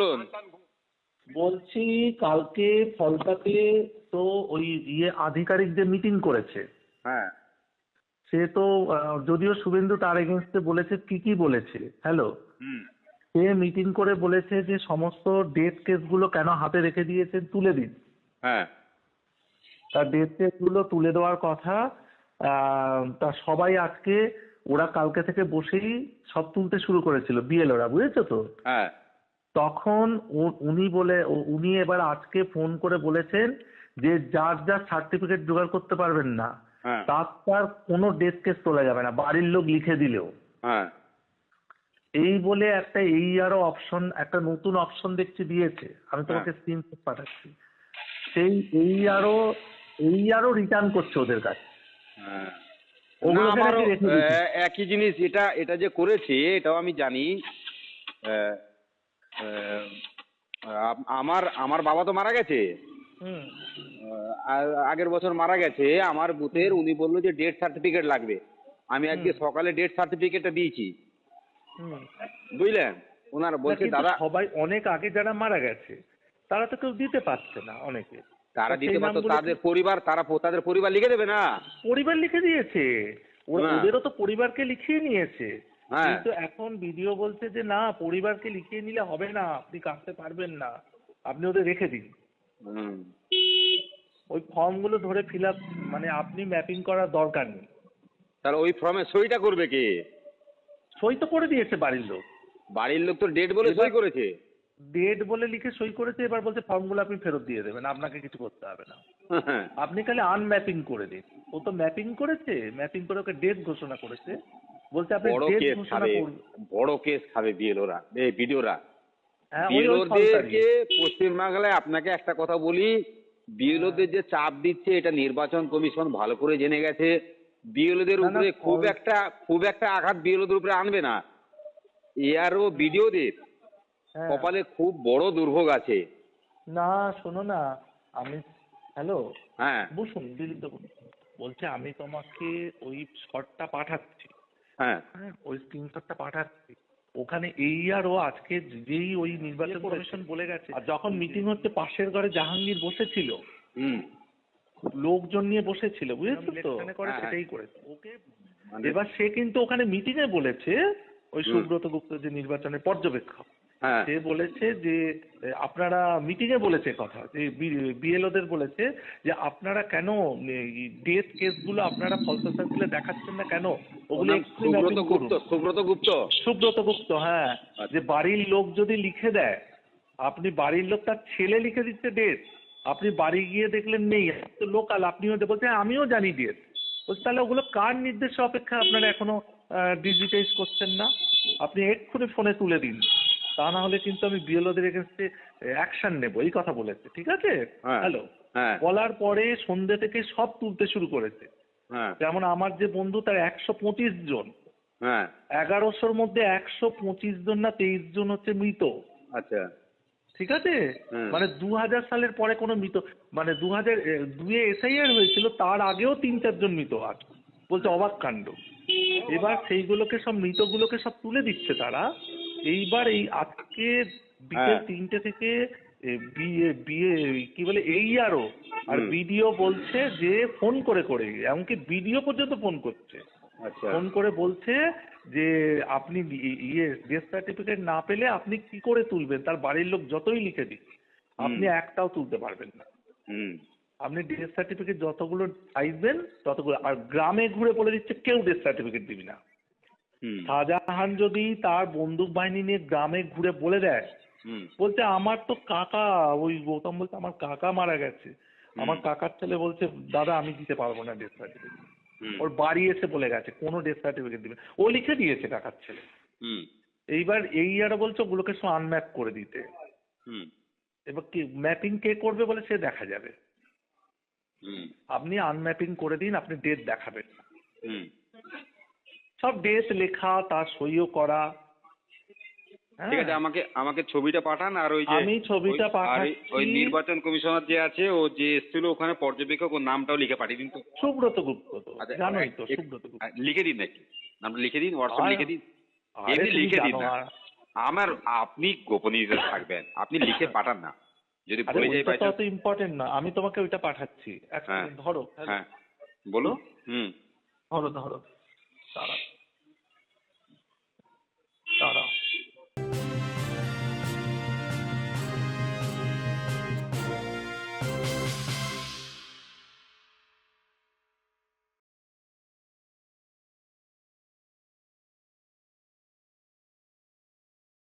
বলুন। বলছি কালকে ফলতাতে তো ওই ইয়ে আধিকারিক যে মিটিং করেছে। হ্যাঁ। সে তো যদিও শুভেন্দু তার এগেনস্টে বলেছে কি কি বলেছে হ্যালো সে মিটিং করে বলেছে যে সমস্ত ডেথ কেসগুলো কেন হাতে রেখে দিয়েছেন তুলে দিন। হ্যাঁ। তার ডেথ কেসগুলো তুলে দেওয়ার কথা তা সবাই আজকে ওরা কালকে থেকে বসেই সব তুলতে শুরু করেছিল বিএলওরা বুঝেছ তো? হ্যাঁ। তখন উনি বলে উনি এবার আজকে ফোন করে বলেছেন যে যার যার সার্টিফিকেট জোগাড় করতে পারবেন না হ্যাঁ। তার তার কোনো ডেথ কেস তোলা যাবে না বাড়ির লোক লিখে দিলেও। হ্যাঁ। এই বলে একটা এই আরও অপশন একটা নতুন অপশন দেখছি দিয়েছে। আমি তোমাকে স্ক্রিনশট পাঠাচ্ছি। সেই এই আরও এই আরও রিটার্ন করছে ওদের কাছে। হ্যাঁ। একই জিনিস এটা এটা যে করেছে এটাও আমি জানি। আমার আমার বাবা তো মারা গেছে। হুম। আগের বছর মারা গেছে। আমার বুথের উনি বলল যে ডেথ সার্টিফিকেট লাগবে। আমি আজকে সকালে ডেথ সার্টিফিকেটটা দিয়েছি। বুঝলেন? ওনার বলছে দাদা সবাই অনেক আগে যারা মারা গেছে তারা তো কেউ দিতে পারছে না অনেকে। তারা দিতে পারতো। তাদের পরিবার তারা তাদের পরিবার লিখে দেবে না। পরিবার লিখে দিয়েছে। ওদেরও তো পরিবারকে লিখিয়ে নিয়েছে। কিন্তু এখন ভিডিও বলছে যে না পরিবারকে লিখিয়ে নিলে হবে না আপনি কাটতে পারবেন না আপনি ওদের রেখে দিন। ওই ফর্মগুলো ধরে ফিল আপ মানে আপনি ম্যাপিং করার দরকার নেই। তাহলে ওই ফর্মে সইটা করবে কে? সই তো করে দিয়েছে বাড়ির লোক। বাড়ির লোক তো ডেট বলে সই করেছে। ডেট বলে লিখে সই করেছে এবার বলছে ফর্মগুলো আপনি ফেরত দিয়ে দেবেন আপনাকে কিছু করতে হবে না। হ্যাঁ। আপনি খালি আনম্যাপিং করে দিন। ও তো ম্যাপিং করেছে ম্যাপিং করে ওকে ডেট ঘোষণা করেছে। বলছে আপনি বড় কেস খাবে বড় কেস খাবে বিএলওরা এই বিডিওরা। হ্যাঁ বিএলওদেরকে। পশ্চিমবাংলায় আপনাকে একটা কথা বলি বিএলওদের যে চাপ দিচ্ছে এটা নির্বাচন কমিশন ভালো করে জেনে গেছে। বিএলওদের উপরে খুব একটা খুব একটা আঘাত বিএলওদের উপরে আনবে না। এআরও বিডিওদের হ্যাঁ। কপালে খুব বড় দুর্ভোগ আছে। না শোনো না আমি হ্যালো? হ্যাঁ। বসুন। বলছে আমি তোমাকে ওই শটটা পাঠাচ্ছি। হ্যাঁ। হ্যাঁ ওই স্ক্রিনশটটা পাঠাচ্ছি। ওখানে এই আর ও আজকে যেই ওই নির্বাচন কমিশন বলে গেছে। আর যখন মিটিং হচ্ছে পাশের ঘরে জাহাঙ্গীর বসেছিল। হুম। লোকজন নিয়ে বসেছিল বুঝেছ তো? করে হ্যাঁ। সেটাই করেছে। ওকে মানে এবার সে কিন্তু ওখানে মিটিং এ বলেছে ওই সুব্রত গুপ্ত যে নির্বাচনের পর্যবেক্ষক। হ্যাঁ সে বলেছে যে আপনারা মিটিং এ বলেছে কথা যে বিএলওদের বলেছে যে আপনারা কেন ডেথ কেসগুলো আপনারা ফলস সার্কুলে দেখাচ্ছেন না কেন? ওগুলো সুব্রত গুপ্ত সুব্রত গুপ্ত। সুব্রত গুপ্ত হ্যাঁ। আচ্ছা। যে বাড়ির লোক যদি লিখে দেয় আপনি বাড়ির লোক তার ছেলে লিখে দিচ্ছে ডেট আপনি বাড়ি গিয়ে দেখলেন নেই তো লোকাল আপনিও বলছে আমিও জানি ডেট বলছে তাহলে ওগুলো কার নির্দেশে অপেক্ষা আপনারা এখনও ডিজিটাইজ করছেন না? আপনি এক্ষুনি ফোনে তুলে দিন। তা না হলে কিন্তু আমি বিএলওদের এগেনস্টে অ্যাকশন নেব এই কথা বলেছে ঠিক আছে? হ্যাঁ। হ্যালো হ্যাঁ। বলার পরে সন্ধ্যে থেকে সব তুলতে শুরু করেছে। হ্যাঁ। যেমন আমার যে বন্ধু তার একশো পঁচিশ জন। হ্যাঁ। এগারোশোর মধ্যে একশো পঁচিশ জন না তেইশ জন হচ্ছে মৃত। আচ্ছা। ঠিক আছে? মানে দু হাজার সালের পরে কোনো মৃত মানে দু হাজার দুয়ে এসআইআর হয়েছিল তার আগেও তিন চারজন মৃত আছে বলছে অবাক কাণ্ড। এবার সেইগুলোকে সব মৃতগুলোকে সব তুলে দিচ্ছে তারা। এইবার এই আজকে বিকেল হ্যাঁ। তিনটে থেকে বিয়ে বিয়ে কি বলে এই আরও আর। বিডিও বলছে যে ফোন করে করে এমনকি বিডিও পর্যন্ত ফোন করছে। আচ্ছা। ফোন করে বলছে যে আপনি ইয়ে ডেথ সার্টিফিকেট না পেলে আপনি কি করে তুলবেন? তার বাড়ির লোক যতই লিখে দিক আপনি একটাও তুলতে পারবেন না। আপনি ডেথ সার্টিফিকেট যতগুলো চাইবেন ততগুলো আর গ্রামে ঘুরে বলে দিচ্ছে কেউ ডেথ সার্টিফিকেট দিবি না। শাহজাহান যদি তার বন্দুক বাহিনী নিয়ে গ্রামে ঘুরে বলে দেয় বলছে আমার তো কাকা ওই গৌতম বলছে আমার কাকা মারা গেছে। আমার কাকার ছেলে বলছে দাদা আমি দিতে পারব না ডেথ সার্টিফিকেট ওর বাড়ি এসে বলে গেছে কোনো ডেথ সার্টিফিকেট দিবে। ও লিখে দিয়েছে কাকার ছেলে। হুম। এইবার এই আর বলছে ওগুলোকে সব আনম্যাপ করে দিতে। হুম। এবার কি ম্যাপিং কে করবে বলে সে দেখা যাবে। হুম। আপনি আনম্যাপিং করে দিন আপনি ডেট দেখাবেন। না। সব ডেট লেখা তার সইও করা। হ্যাঁ? ঠিক আছে আমাকে আমাকে ছবিটা পাঠান আর ওই যে আমি ছবিটা ওই- ওই- পাঠাচ্ছি। ওই নির্বাচন কমিশনার যে আছে ও যে এসেছিল ওখানে পর্যবেক্ষক ওর নামটাও লিখে পাঠিয়ে দিন তো। সুব্রত গুপ্ত তো আচ্ছা, জানোই তো সুব্রত গুপ্ত। লিখে দিন নাকি? নামটা লিখে দিন হোয়াটসঅ্যাপ লিখে দিন। এমনি লিখে দিন না। আমার। আপনি গোপনীয়তা থাকবেন আপনি লিখে পাঠান না। যদি ভুলে যাই বাই তো ইম্পর্টেন্ট না আমি তোমাকে ওইটা পাঠাচ্ছি। হ্যাঁ। ধরো হ্যাঁ। বলো হুম ধরো ধরো। দাঁড়া